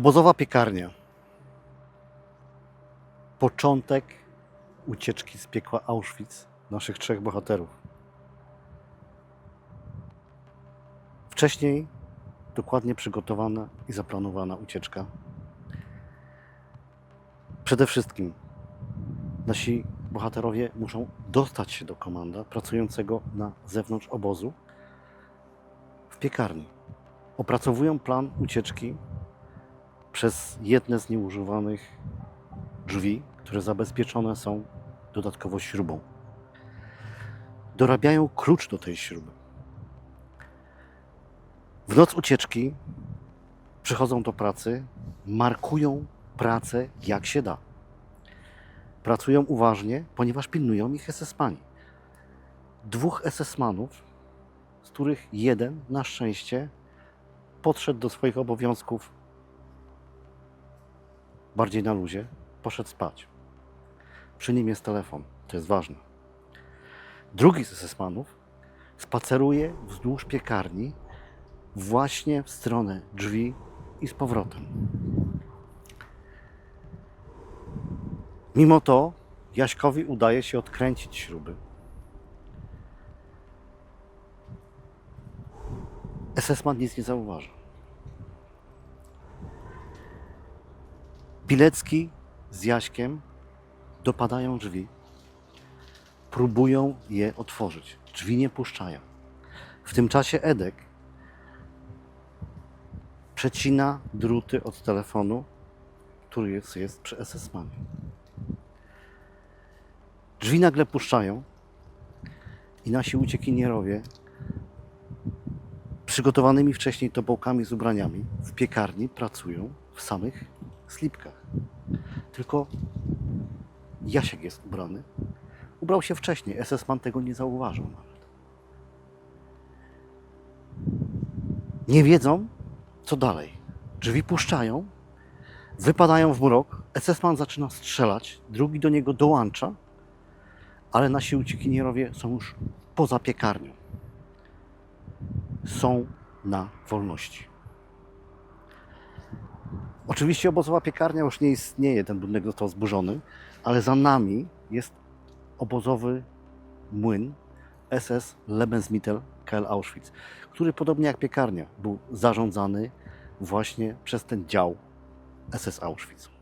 Obozowa piekarnia. Początek ucieczki z piekła Auschwitz naszych trzech bohaterów. Wcześniej dokładnie przygotowana i zaplanowana ucieczka. Przede wszystkim nasi bohaterowie muszą dostać się do komanda pracującego na zewnątrz obozu w piekarni. Opracowują plan ucieczki przez jedne z nieużywanych drzwi, które zabezpieczone są dodatkowo śrubą. Dorabiają klucz do tej śruby. W noc ucieczki przychodzą do pracy, markują pracę jak się da. Pracują uważnie, ponieważ pilnują ich SS-mani. Dwóch SS-manów, z których jeden na szczęście podszedł do swoich obowiązków bardziej na luzie, poszedł spać. Przy nim jest telefon, to jest ważne. Drugi z SS-manów spaceruje wzdłuż piekarni właśnie w stronę drzwi i z powrotem. Mimo to Jaśkowi udaje się odkręcić śruby. SS-man nic nie zauważa. Bilecki z Jaśkiem dopadają drzwi. Próbują je otworzyć. Drzwi nie puszczają. W tym czasie Edek przecina druty od telefonu, który jest, jest przy SS-manie. Drzwi nagle puszczają i nasi uciekinierowie przygotowanymi wcześniej tobołkami z ubraniami w piekarni pracują w samych slipkach. Tylko Jasiek jest ubrany. Ubrał się wcześniej. SS-man tego nie zauważył nawet. Nie wiedzą, co dalej. Drzwi puszczają, wypadają w mrok. SS-man zaczyna strzelać, drugi do niego dołącza, ale nasi uciekinierowie są już poza piekarnią. Są na wolności. Oczywiście obozowa piekarnia już nie istnieje, ten budynek został zburzony, ale za nami jest obozowy młyn SS Lebensmittel KL Auschwitz, który podobnie jak piekarnia był zarządzany właśnie przez ten dział SS Auschwitz.